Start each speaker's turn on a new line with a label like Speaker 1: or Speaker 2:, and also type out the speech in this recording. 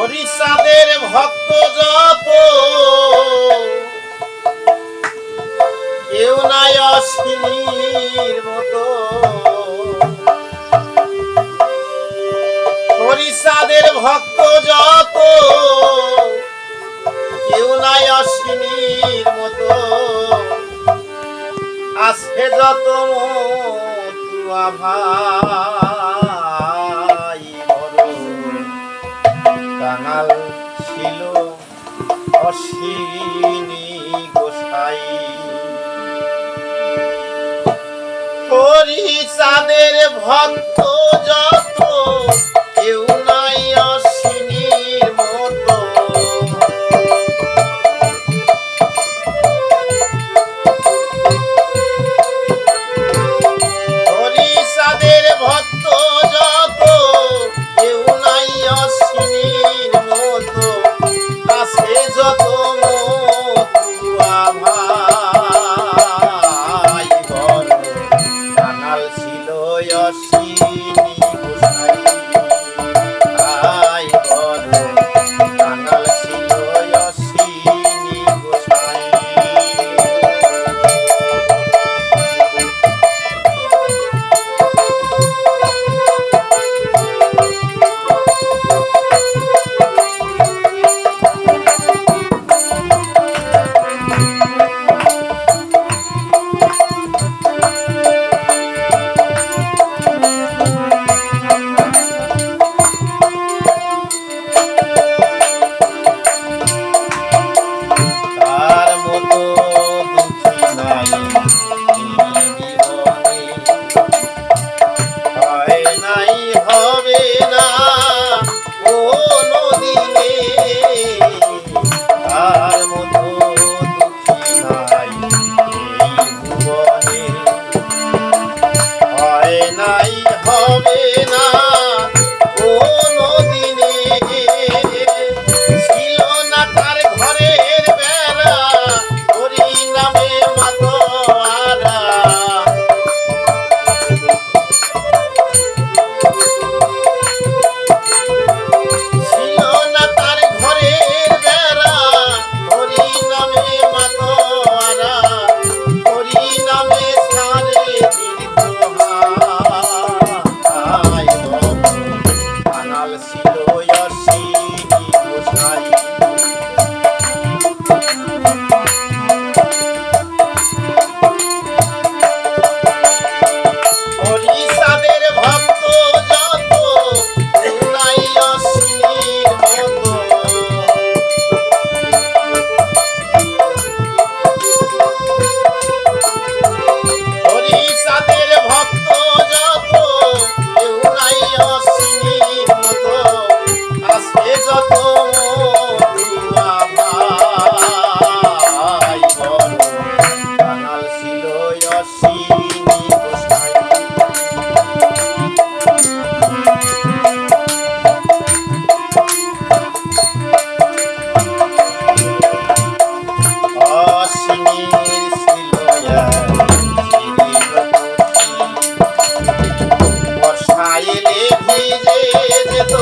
Speaker 1: হরিচাঁদের ভক্ত যত কেউ নাই অশ্বিনীর মতো। হরিচাঁদের ভক্ত যত কেউ নাই অশ্বিনীর মতো। আসে যত মতুয়া ভাই গোসাই। হরি চাঁদের ভক্ত যত তাই হবে না Bye. যে যেত